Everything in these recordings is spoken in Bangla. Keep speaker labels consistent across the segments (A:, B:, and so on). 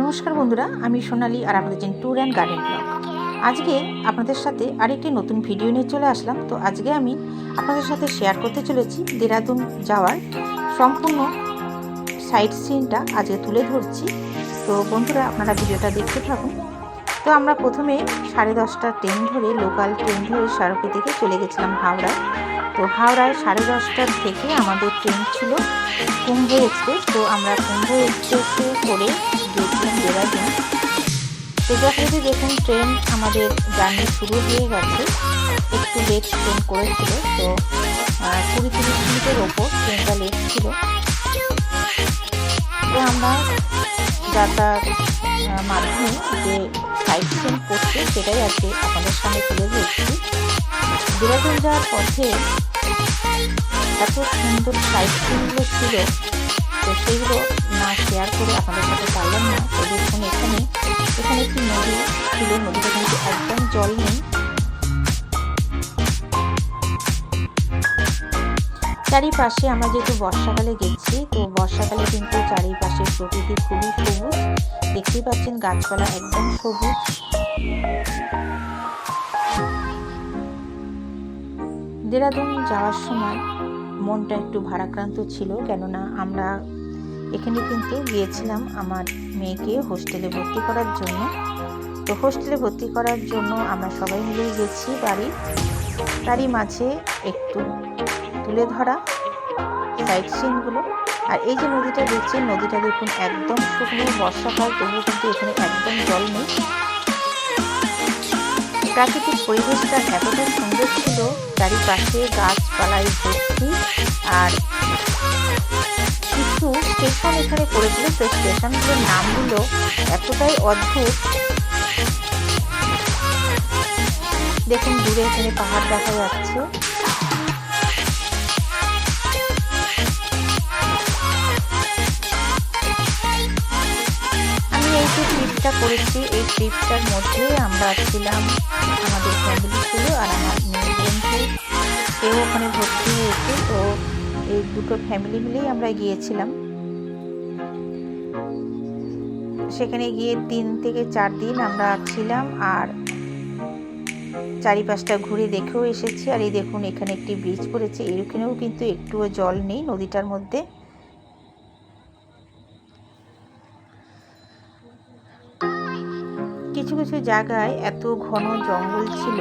A: নমস্কার বন্ধুরা, আমি সোনালি আর আপনাদের যে ট্যুর অ্যান্ড গার্ডেন ব্লগ আজকে আপনাদের সাথে আরেকটি নতুন ভিডিও নিয়ে চলে আসলাম। তো আজকে আমি আপনাদের সাথে শেয়ার করতে চলেছি দেরাদুন যাওয়ার সম্পূর্ণ সাইট সিনটা আজকে তুলে ধরছি। তো বন্ধুরা, আপনারা ভিডিওটা দেখতে থাকুন। তো আমরা প্রথমে সাড়ে দশটা ট্রেন ধরে লোকাল ট্রেন ধরে সড়কের দিকে চলে গেছিলাম হাওড়ায়। তো হাওড়ায় সাড়ে দশটার থেকে আমাদের ট্রেন ছিল কুম্ভ এক্সপ্রেস তো আমরা কুম্ভ এক্সপ্রেসে করে গিয়েছিলাম দেরাদুন তো যথারীতি দেখুন ট্রেন আমাদের জার্নি শুরু হয়ে গেছে। একটু লেট ট্রেন করেছিল, তো কুড়ি তিরিশ মিনিটের ওপর ট্রেনটা লেট ছিল। তো আমরা যাতায়াত মাধ্যমে যে সাইট সিন করছে, সেটাই আজকে আপনাদের সামনে তুলে ধরছি। দেরাদুন যাওয়ার পথে এত সুন্দর সাইট সিনগুলো ছিল তো সেইগুলো না শেয়ার করে আপনাদের সাথে পারলাম না। তো দেখুন এখানে এখানে একটি নদী ছিল। নদীটা কিন্তু একদম জল নেই। চারিপাশে আমরা যেহেতু বর্ষাকালে গেছি, তো বর্ষাকালে কিন্তু চারিপাশে প্রকৃতি খুবই সবুজ। দেখতেই পাচ্ছেন গাছপালা একদম সবুজ। দেরাদুন যাওয়ার সময় মনটা একটু ভারাক্রান্ত ছিল, কেননা আমরা এখানে কিন্তু গিয়েছিলাম আমার মেয়েকে হোস্টেলে ভর্তি করার জন্য। তো হোস্টেলে ভর্তি করার জন্য আমরা সবাই মিলেই গেছি বাড়ি। তারই মাঝে একটু তুলে ধরা সাইট সিনগুলো। আর এই যে নদীটা দেখছেন, নদীটা দেখুন একদম শুকনো বর্ষাকাল তবুও কিন্তু এখানে একদম জল নেই। প্রাকৃতিক পরিবেশটা এতটা সুন্দর ছিল চারিপাশে গাছপালায় ভর্তি আর কিছু স্টেশন এখানে পড়েছিল। সেই স্টেশনগুলোর নামগুলো এতটাই অদ্ভুত। দেখুন, দূরে এখানে পাহাড় দেখা যাচ্ছে। যে ট্রিপটা করেছি এই ট্রিপটার মধ্যে আমরা ছিলাম আমাদের ফ্যামিলি ছিল আর আমার বন্ধু সেও ওখানে ভর্তি হয়েছে, তো এই দুটো ফ্যামিলি মিলেই আমরা গিয়েছিলাম। সেখানে গিয়ে তিন থেকে চার দিন আমরা ছিলাম আর চারিপাশটা ঘুরে দেখেও এসেছি। আর এই দেখুন, এখানে একটি ব্রিজ পড়েছে। এখানেও কিন্তু একটুও জল নেই নদীটার মধ্যে। কিছু জায়গায় এত ঘন জঙ্গল ছিল,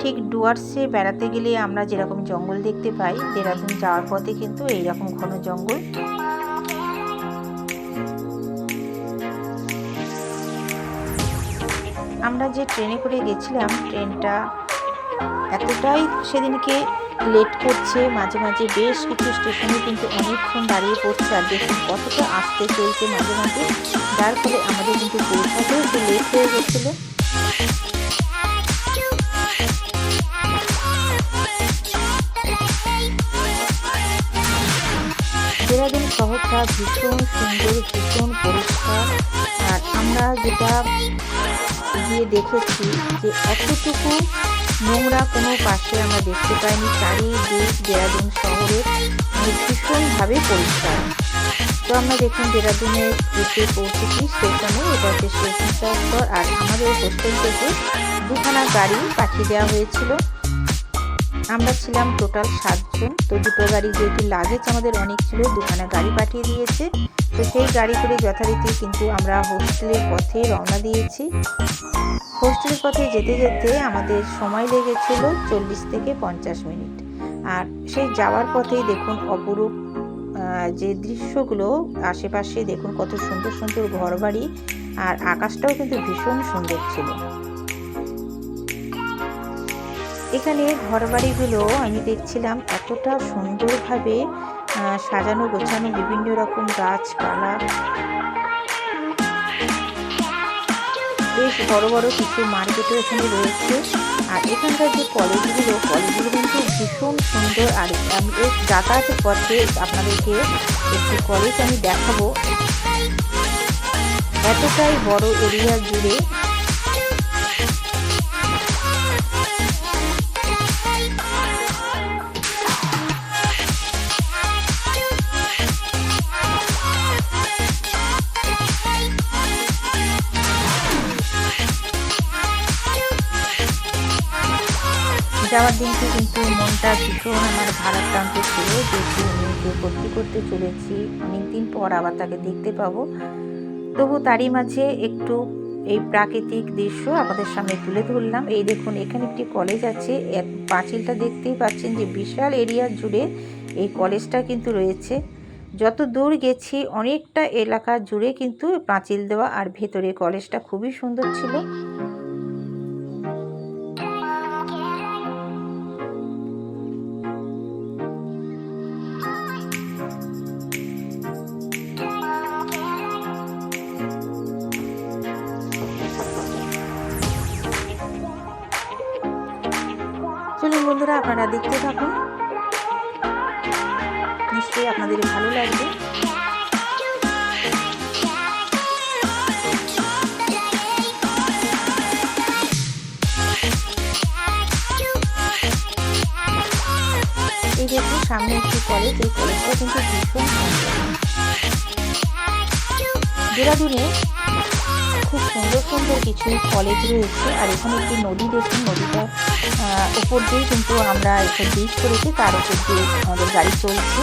A: ঠিক ডুয়ার্সে বেড়াতে গেলে আমরা যেরকম জঙ্গল দেখতে পাই, দেরাদুন যাওয়ার পথে কিন্তু এইরকম ঘন জঙ্গল। আমরা যে ট্রেনে করে গেছিলাম, ট্রেনটা এতটাই সেদিনকে লেট করছে, মাঝে মাঝে বেশ কিছু স্টেশনে কিন্তু অনেকক্ষণ দাঁড়িয়ে পড়ছে আর দেখুন কতটা আসতে চলছে মাঝে মাঝে। যার ফলে আমাদের কিন্তু পৌঁছাতেও একটু লেট হয়ে গেছিল। দেরাদুন শহরটা ভীষণ সুন্দর, ভীষণ পরিষ্কার। আর আমরা যেটা গিয়ে দেখেছি যে এতটুকু নোংরা কোনো পাশে আমরা দেখতে পাইনি, চারিদিক দেরাদুন শহরের ভীষণভাবে পরিষ্কার। তো আমরা দেখুন দেরাদুনের এসে পৌঁছেছি স্টেশনে এটা হচ্ছে স্টেশন চত্বর আর আমাদের হোস্টেল থেকে দুখানা গাড়ি পাঠিয়ে দেওয়া হয়েছিল। আমরা ছিলাম টোটাল সাতজন, তো দুটো গাড়ি যেহেতু লাগেজ আমাদের অনেক ছিল, দুখানা গাড়ি পাঠিয়ে দিয়েছে। তো সেই গাড়ি করে যথারীতি কিন্তু আমরা হোস্টেলের পথে রওনা দিয়েছি। হোস্টেলের পথে যেতে যেতে আমাদের সময় লেগেছিল চল্লিশ থেকে পঞ্চাশ মিনিট। আর সেই যাওয়ার পথেই দেখুন অপরূপ যে দৃশ্যগুলো, আশেপাশে দেখুন কত সুন্দর সুন্দর ঘরবাড়ি আর আকাশটাও কিন্তু ভীষণ সুন্দর ছিল। এখানে ঘরবাড়িগুলো আমি দেখছিলাম এতটা সুন্দরভাবে সাজানো, গোছানো বিভিন্ন রকম গাছপালা। বেশ বড় বড় কিছু মার্কেটও এখানে রয়েছে। আর এখানকার যে কলেজগুলো কলেজগুলো কিন্তু ভীষণ সুন্দর। আর আমি এর যাতায়াতের পথে আপনাদেরকে একটি কলেজ আমি দেখাবো। এতটাই বড় এরিয়া জুড়ে যাওয়ার দিনকে কিন্তু মনটা ভীষণ আমার ভারাক্রান্ত ছিল। যেহেতু মেয়েকে ভর্তি করতে চলেছি, অনেকদিন পর আবার তাকে দেখতে পাবো। তবু তারই মাঝে একটু এই প্রাকৃতিক দৃশ্য আমাদের সামনে তুলে ধরলাম। এই দেখুন, এখানে একটি কলেজ আছে। এর- পাঁচিলটা দেখতেই পাচ্ছেন যে বিশাল এরিয়া জুড়ে এই কলেজটা কিন্তু রয়েছে। যত দূর গেছি, অনেকটা এলাকা জুড়ে কিন্তু পাঁচিল দেওয়া আর ভেতরে কলেজটা খুবই সুন্দর ছিল। বন্ধুরা, আপনারা দেখতে থাকুন। নিশ্চয়ই আপনাদের ভালো লাগবে। এই দেখুন সামনে একটি কলেজ এই কলেজটা কিন্তু ভীষণ দেরাদুনে খুব সুন্দর সুন্দর কিছু কলেজ রয়েছে আর এখানে একটি নদী দেখুন নদীটা আহ, উপর দিয়ে কিন্তু আমরা একটা ব্রিজ করেছি তার উপর দিয়ে আমাদের গাড়ি চলছে।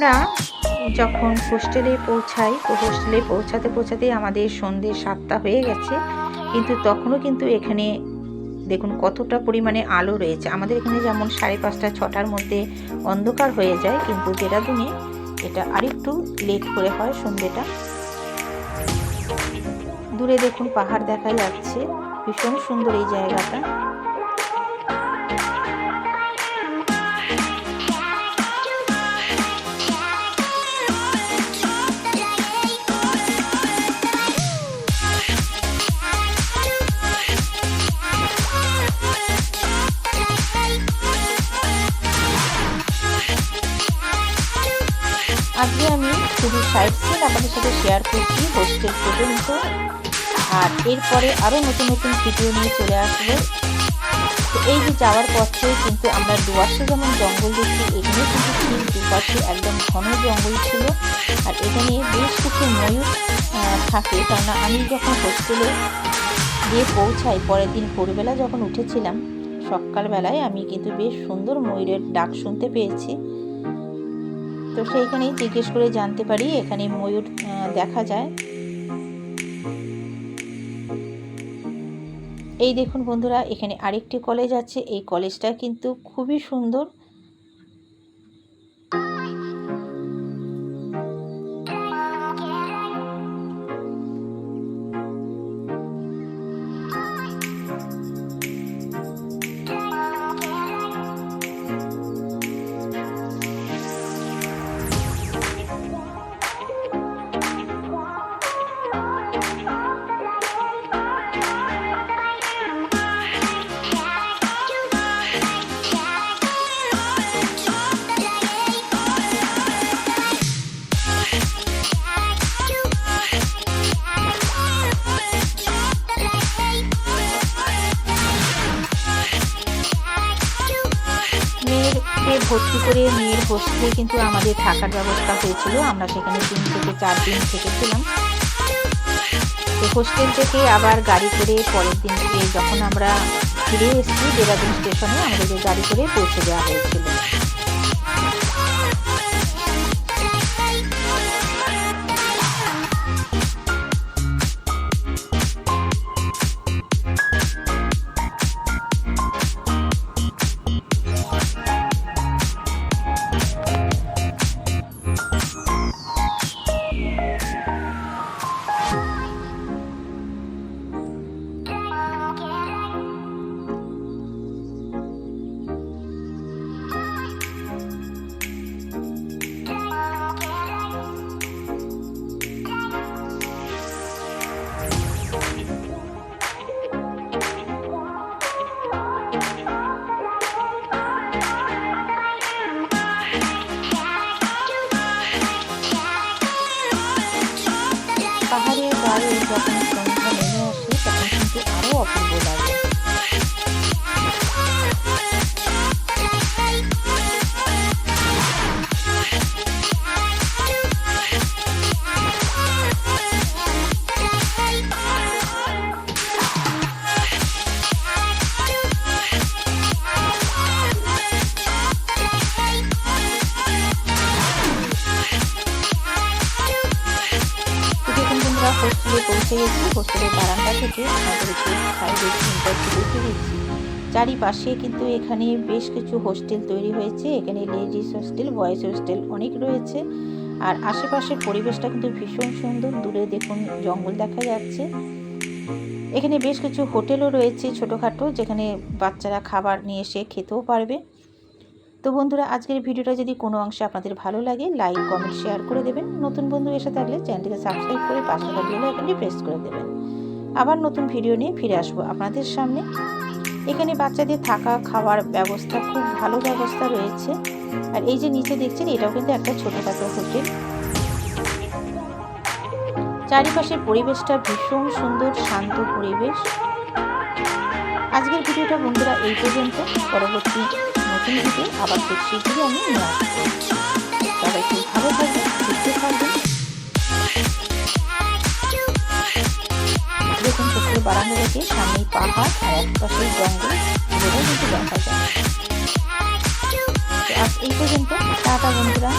A: আমরা যখন হোস্টেলে পৌঁছাই, তো হোস্টেলে পৌঁছাতে পৌঁছাতেই আমাদের সন্ধ্যে সাতটা হয়ে গেছে। কিন্তু তখনও কিন্তু এখানে দেখুন কতটা পরিমাণে আলো রয়েছে। আমাদের এখানে যেমন সাড়ে পাঁচটা, ছটার মধ্যে অন্ধকার হয়ে যায়, কিন্তু দেরাদুনে এটা আরেকটু লেট করে হয় সন্ধ্যেটা দূরে দেখুন পাহাড় দেখা যাচ্ছে। ভীষণ সুন্দর এই জায়গাটা। শুধু সাইড সিন আপনাদের সাথে শেয়ার করছি হোস্টেল পর্যন্ত। আর এরপরে আরও নতুন নতুন ভিডিও নিয়ে চলে আসবে। তো এই যে যাওয়ার পথে কিন্তু আমরা দুয়াশে যেমন জঙ্গল দেখি এখানে কিন্তু ঠিক দুপাশে একদম ঘন জঙ্গল ছিল। আর এখানে বেশ কিছু ময়ূর থাকে। কেননা আমি যখন হোস্টেলে গিয়ে পৌঁছাই, পরের দিন ভোরবেলা যখন উঠেছিলাম, সকালবেলায় আমি কিন্তু বেশ সুন্দর ময়ূরের ডাক শুনতে পেয়েছি। তো সেইখানেই জিজ্ঞেস করে জানতে পারি, এখানে ময়ূর দেখা যায়। এই দেখুন বন্ধুরা, এখানে আরেকটি কলেজ আছে। এই কলেজটা কিন্তু খুবই সুন্দর। ভর্তি করে মেয়ের হোস্টেলে কিন্তু আমাদের থাকার ব্যবস্থা হয়েছিল। আমরা সেখানে তিন থেকে চার দিন থেকেছিলাম। তো হোস্টেল থেকে আবার গাড়ি করে পরের দিন থেকে যখন আমরা ফিরে এসেছি, দেরাদুন স্টেশনে আমাদেরকে গাড়ি করে পৌঁছে দেওয়া হয়েছিল। পৌঁছে হোস্টেলের বারান্দা থেকে দিচ্ছি চারিপাশে কিন্তু এখানে বেশ কিছু হোস্টেল তৈরি হয়েছে। এখানে লেডিস হোস্টেল বয়েজ হোস্টেল অনেক রয়েছে। আর আশেপাশের পরিবেশটা কিন্তু ভীষণ সুন্দর। দূরে দেখুন জঙ্গল দেখা যাচ্ছে। এখানে বেশ কিছু হোটেলও রয়েছে ছোটোখাটো, যেখানে বাচ্চারা খাবার নিয়ে এসে খেতেও পারবে। তো বন্ধুরা, আজকের ভিডিওটা যদি কোনো অংশে আপনাদের ভালো লাগে লাইক কমেন্ট শেয়ার করে দেবেন। নতুন বন্ধু এসে থাকলে চ্যানেলটিকে সাবস্ক্রাইব করে পাশে থাকা বেল আইকনটি প্রেস করে দেবেন। আবার নতুন ভিডিও নিয়ে ফিরে আসব আপনাদের সামনে। এখানে বাচ্চাদের থাকা, খাওয়ার ব্যবস্থা, খুব ভালো ব্যবস্থা রয়েছে। আর এই যে নিচে দেখছেন, এটাও কিন্তু একটা ছোটোখাটো হোটেল। চারিপাশের পরিবেশটা ভীষণ সুন্দর, শান্ত পরিবেশ। আজকের ভিডিওটা বন্ধুরা এই পর্যন্ত। পরবর্তী নতুন ভিডিও আবার খুব শীঘ্রই আমি নিয়ে আসব। সবাই খুব ভালো থাকবেন, সুস্থ থাকবেন। দেখুন পুকুরের বারান্দা থেকে সামনেই পাহাড় আর এক জঙ্গল। যেটা কিন্তু দেখা যায়। আজ এই পর্যন্ত, টাটা বন্ধুরা।